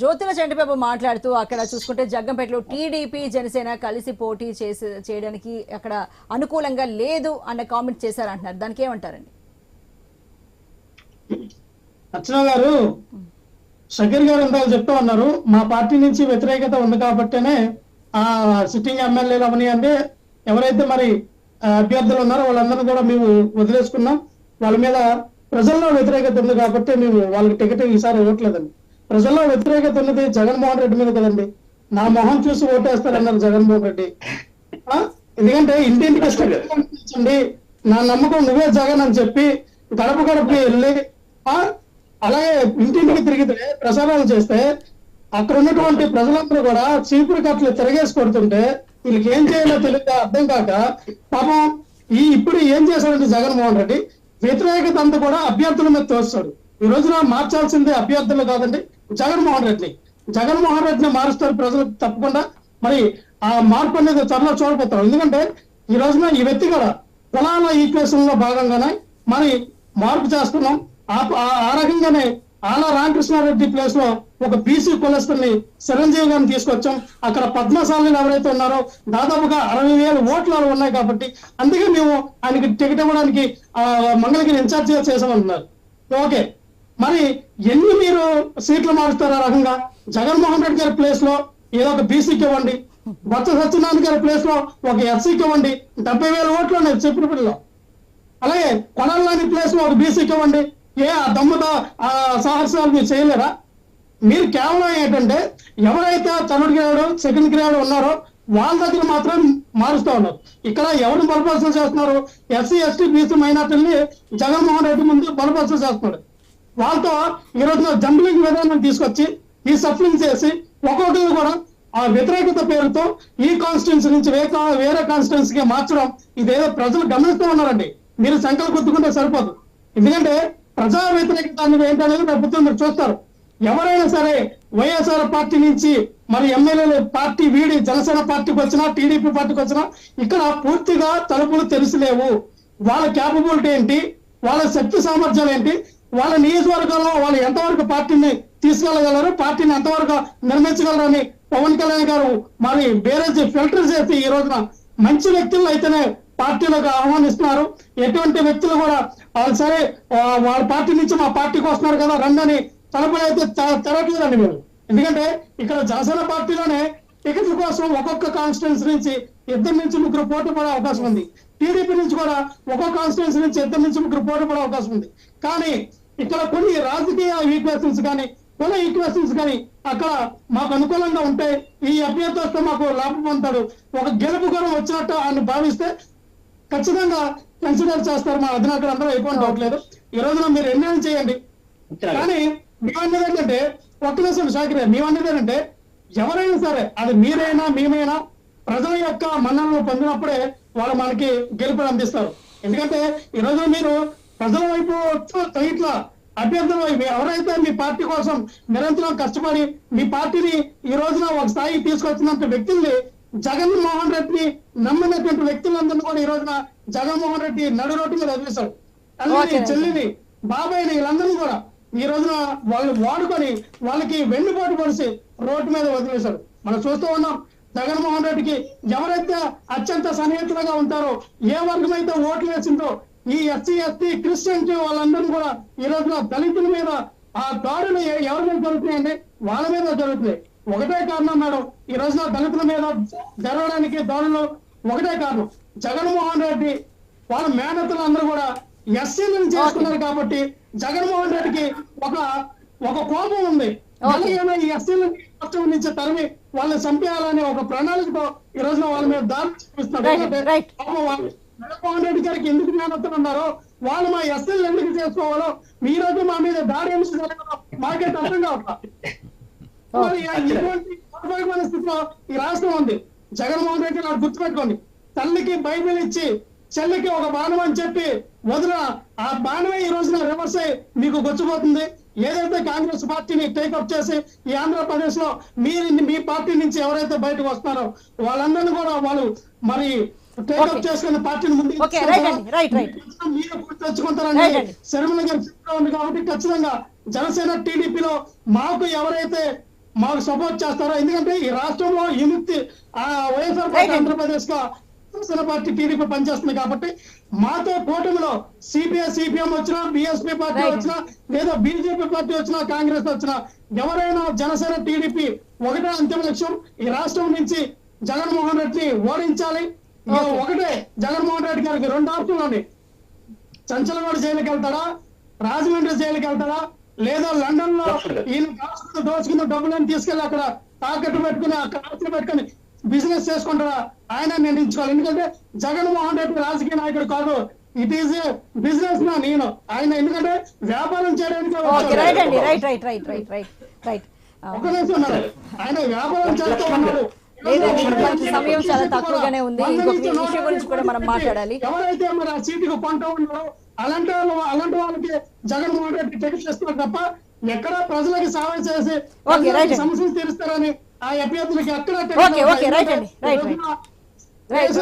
జ్యోతుల చంటిబాబు మాట్లాడుతూ అక్కడ చూసుకుంటే జగ్గంపేటలో టీడీపీ జనసేన కలిసి పోటీ చేసి చేయడానికి అక్కడ అనుకూలంగా లేదు అన్న కామెంట్ చేశారంటున్నారు. దానికి ఏమంటారండి? అర్చన గారు షకీర్ గారు ఇందాక చెప్తా ఉన్నారు. మా పార్టీ నుంచి వ్యతిరేకత ఉంది కాబట్టినే ఆ సిట్టింగ్ ఎమ్మెల్యేలు అవనియండి ఎవరైతే మరి అభ్యర్థులు ఉన్నారో వాళ్ళందరినీ కూడా మేము వదిలేసుకున్నాం. వాళ్ళ మీద ప్రజల్లో వ్యతిరేకత ఉంది కాబట్టి మేము వాళ్ళకి టికెట్ ఈసారి ఇవ్వట్లేదండి. ప్రజల్లో వ్యతిరేకత ఉన్నది జగన్మోహన్ రెడ్డి మీద కదండి. నా మొహం చూసి ఓటేస్తారన్నారు జగన్మోహన్ రెడ్డి? ఎందుకంటే ఇంటింటికి ఇష్టండి నా నమ్మకం నువ్వే జగన్ అని చెప్పి గడప గడపకి వెళ్ళి ఆ? అలాగే ఇంటింటికి తిరిగితే ప్రసారాలు చేస్తే అక్కడ ఉన్నటువంటి ప్రజలందరూ కూడా చీపురు కట్టలు తిరగేసి కొడుతుంటే వీళ్ళకి ఏం చేయాలో తెలియక అర్థం కాక పాపం ఈ ఇప్పుడు ఏం చేశాడంటే జగన్మోహన్ రెడ్డి వ్యతిరేకత అంతా కూడా అభ్యర్థుల మీద తోస్తాడు. ఈ రోజున మార్చాల్సింది అభ్యర్థులు కాదండి. జగన్మోహన్ రెడ్డిని. జగన్మోహన్ రెడ్డిని మారుస్తారు ప్రజలు తప్పకుండా. మరి ఆ మార్పు అనేది త్వరలో చూడబోతాం. ఎందుకంటే ఈ రోజున ఈ వ్యక్తి కూడా కులాల ఈక్వేషన్లో భాగంగానే మరి మార్పు చేస్తున్నాం. ఆ ఆ- రకంగానే ఆలా రామకృష్ణారెడ్డి ప్లేస్లో ఒక బీసీ కులస్తుని చిరంజీవి గారిని తీసుకొచ్చాం. అక్కడ పద్మశాలని ఎవరైతే ఉన్నారో దాదాపుగా అరవై వేల ఓట్లు ఉన్నాయి కాబట్టి అందుకే మేము ఆయనకి టికెట్ ఇవ్వడానికి ఆ, మంగళగిరి ఇన్ఛార్జిగా చేసామంటున్నారు ఓకే. మరి ఎన్ని మీరు సీట్లు మారుస్తారు ఆ రకంగా? జగన్మోహన్ రెడ్డి గారి ప్లేస్లో ఏదో ఒక బీసీకి ఇవ్వండి. బొత్స సత్యనారాయణ గారి ప్లేస్లో ఒక ఎస్సీకి ఇవ్వండి. డెబ్బై వేల ఓట్లు నేను చెప్పిన పిల్లలు. అలాగే కొనాలని ప్లేస్లో ఒక బీసీకి ఇవ్వండి. ఏ ఆ దమ్ముతో ఆ సాహసాలు మీరు చేయలేరా? మీరు కేవలం ఏంటంటే ఎవరైతే థర్డ్ గ్రేడ్ సెకండ్ గ్రేడ్ ఉన్నారో వాళ్ళ దగ్గర మాత్రం మారుస్తూ ఉన్నారు. ఇక్కడ ఎవరిని బలపరచలు చేస్తున్నారు? ఎస్సీ ఎస్టీ బీసీ మైనార్టీని జగన్మోహన్ రెడ్డి ముందు బలపరచలు చేస్తున్నారు వాళ్ళతో ఈ రోజున జంబ్లింగ్ విధానం తీసుకొచ్చి ఈ సఫలింగ్ చేసి ఒక్కొక్కరు కూడా ఆ వ్యతిరేకత పేరుతో ఈ కాన్స్టిట్యున్సీ నుంచి వేరే వేరే కాన్స్టిట్యున్సీకి మార్చడం ఇదేదో ప్రజలు గమనిస్తూ ఉన్నారండి. మీరు సంకల్ప గుర్తుకుంటే సరిపోదు. ఎందుకంటే ప్రజా వ్యతిరేకత అనేది ఏంటనేది ప్రభుత్వం మీరు చూస్తారు. ఎవరైనా సరే వైఎస్ఆర్ పార్టీ నుంచి మరి ఎమ్మెల్యేలు పార్టీ వీడి జనసేన పార్టీకి వచ్చినా టీడీపీ పార్టీకి వచ్చినా ఇక్కడ పూర్తిగా తలుపులు తెరిసిలేవు వాళ్ళ క్యాపబిలిటీ ఏంటి? వాళ్ళ శక్తి సామర్థ్యాలు ఏంటి? వాళ్ళ నియోజకవర్గంలో వాళ్ళు ఎంతవరకు పార్టీని తీసుకెళ్ళగలరు పార్టీని ఎంతవరకు నిర్మించగలరని పవన్ కళ్యాణ్ గారు మరి బేరేజ్ ఫిల్టర్ చేసి ఈ రోజున మంచి వ్యక్తులను అయితేనే పార్టీలోకి ఆహ్వానిస్తున్నారు. ఎటువంటి వ్యక్తులు కూడా వాళ్ళు సరే వాళ్ళ పార్టీ నుంచి మా పార్టీకి వస్తున్నారు కదా రండని తలుపులు అయితే తెరట్లేదండి మీరు. ఎందుకంటే ఇక్కడ జనసేన పార్టీలోనే టికెట్ల కోసం ఒక్కొక్క కాన్స్టిట్యున్సీ నుంచి ఇద్దరు నుంచి ముగ్గురు పోటీ పడే అవకాశం ఉంది. టీడీపీ నుంచి కూడా ఒక్కొక్క కాన్స్టిట్యున్సీ నుంచి ఇద్దరు నుంచి ముగ్గురు పోటీ పడే అవకాశం ఉంది. కానీ ఇక్కడ కొన్ని రాజకీయ ఈక్వేషన్స్ కానీ కుల ఈక్వేషన్స్ కానీ అక్కడ మాకు అనుకూలంగా ఉంటే ఈ అభ్యర్థి వస్తే మాకు లాభం పొందుతాడు. ఒక గెలుపు గురం వచ్చినట్టు ఆయన భావిస్తే ఖచ్చితంగా కన్సిడర్ చేస్తారు మా అధినాయకులు అందరూ అయిపోయిన డౌట్ లేదు. ఈ రోజున మీరు ఎన్నేళ్ళు చేయండి. కానీ మేమన్నది ఏంటంటే ఒక్క నిమిషం షాకిర్ మేమన్నది ఏంటంటే ఎవరైనా సరే అది మీరైనా మేమైనా ప్రజల యొక్క మన్ననలు పొందినప్పుడే వాళ్ళు మనకి గెలుపుని అందిస్తారు. ఎందుకంటే ఈ రోజు మీరు ప్రజల వైపు ఇట్లా అభ్యర్థుల వైపు ఎవరైతే మీ పార్టీ కోసం నిరంతరం కష్టపడి మీ పార్టీని ఈ రోజున ఒక స్థాయికి తీసుకొచ్చినంత వ్యక్తుల్ని జగన్మోహన్ రెడ్డిని నమ్మినటువంటి వ్యక్తులందరినీ కూడా ఈ రోజున జగన్మోహన్ రెడ్డి నడు రోడ్డు మీద వదిలేశాడు తల్లిని Okay. చెల్లిని బాబాయిని వీళ్ళందరినీ కూడా ఈ రోజున వాళ్ళు వాడుకొని వాళ్ళకి వెన్నుపోటు పరిచి రోడ్డు మీద వదిలేశారు. మనం చూస్తూ ఉన్నాం జగన్మోహన్ రెడ్డికి ఎవరైతే అత్యంత సన్నిహితులుగా ఉంటారో ఏ వర్గం అయితే ఓట్లు వేసిందో ఈ ఎస్సీ ఎస్టీ క్రిస్టియన్స్ వాళ్ళందరినీ కూడా ఈ రోజున దళితుల మీద ఆ దాడులు ఎవరి మీద జరుగుతున్నాయండి? వాళ్ళ మీద జరుగుతున్నాయి. ఒకటే కారణం మేడం ఈ రోజున దళితుల మీద జరగడానికి దాడులు ఒకటే కారణం. జగన్మోహన్ రెడ్డి వాళ్ళ మేనతలు అందరూ కూడా ఎస్సీలను చేసుకున్నారు కాబట్టి జగన్మోహన్ రెడ్డికి ఒక ఒక కోపం ఉంది. ఎలాగైనా ఈ ఎస్సీలను రాష్ట్రం నుంచి తరిమి వాళ్ళని చంపేయాలనే ఒక ప్రణాళికతో ఈ రోజున వాళ్ళ మీద దాడి చూపిస్తున్నారు. జగన్మోహన్ రెడ్డి గారికి ఎందుకు మేనత్తలు ఉన్నారో వాళ్ళు మా ఎస్సీలు ఎందుకు చేసుకోవాలో మీ రోజు మా మీద దాడి ఎందుకు మాకైతే అర్థం కావట్లేదు ఇటువంటి స్థితిలో ఈ రాష్ట్రం ఉంది. జగన్మోహన్ రెడ్డి గారు గుర్తుపెట్టుకోండి. తల్లికి బైబిల్ ఇచ్చి చెల్లికి ఒక బాణం అని చెప్పి వదిన ఆ బాణమే ఈ రోజున రివర్స్ అయ్యి మీకు గొచ్చిపోతుంది. ఏదైతే కాంగ్రెస్ పార్టీని టేకప్ చేసి ఈ ఆంధ్రప్రదేశ్లో మీరు మీ పార్టీ నుంచి ఎవరైతే బయటకు వస్తున్నారో వాళ్ళందరినీ కూడా వాళ్ళు మరి టేకప్. చేసుకున్న పార్టీని ముందుకు right. మీరు తెచ్చుకుంటారని. శర్మల గారు చెప్తా ఉంది కాబట్టి ఖచ్చితంగా జనసేన టీడీపీలో మాకు ఎవరైతే మాకు సపోర్ట్ చేస్తారో ఎందుకంటే ఈ రాష్ట్రంలో విముక్తి ఆ వైఎస్ఆర్. ఆంధ్రప్రదేశ్గా జనసేన పార్టీ టీడీపీ పనిచేస్తుంది కాబట్టి మాతో కూటమిలో సిపిఐ సిపిఎం వచ్చినా బిఎస్పీ పార్టీ. వచ్చినా లేదా బీజేపీ పార్టీ వచ్చినా కాంగ్రెస్ వచ్చినా ఎవరైనా జనసేన టీడీపీ ఒకటే అంతిమ లక్ష్యం. ఈ రాష్ట్రం నుంచి జగన్మోహన్ రెడ్డిని ఓడించాలి. ఒకటే జగన్మోహన్ రెడ్డి గారికి రెండు ఆప్షన్లు ఉన్నాయి. చంచలగూడ జైలుకి వెళ్తాడా? రాజమండ్రి జైలుకి వెళ్తాడా? లేదా లండన్లో ఈయన దాచుకున్న దోచుకున్న డబ్బులను తీసుకెళ్ళి అక్కడ తాకట్టు పెట్టుకుని అక్కడ ఆస్తులు పెట్టుకుని బిజినెస్ చేసుకుంటారా ఆయన నిర్ణయించుకోవాలి ఎందుకంటే జగన్మోహన్ రెడ్డి రాజకీయ నాయకుడు కాదు ఇట్ ఈస్ బిజినెస్ మ్యాన్ నేను ఆయన ఎందుకంటే వ్యాపారం చేయడానికి ఒక నిమిషం. ఆయన వ్యాపారం చేస్తూ ఉన్నాడు సమయం చాలా తక్కువగానే ఉంది. విషయం గురించి కూడా మనం మాట్లాడాలి. ఎవరైతే మరి ఆ సీటుకు పంట ఉన్నారో అలాంటి వాళ్ళు అలాంటి వాళ్ళకి జగన్మోహన్ రెడ్డి టికెట్ ఇస్తున్నారు తప్ప ఎక్కడ ప్రజలకి సేవ చేసి. సమస్యలు తీరుస్తారని ఆ అభ్యర్థులకి ఎక్కడ ఓకే, ఓకే, రైట్ అండి, రైట్. రైట్.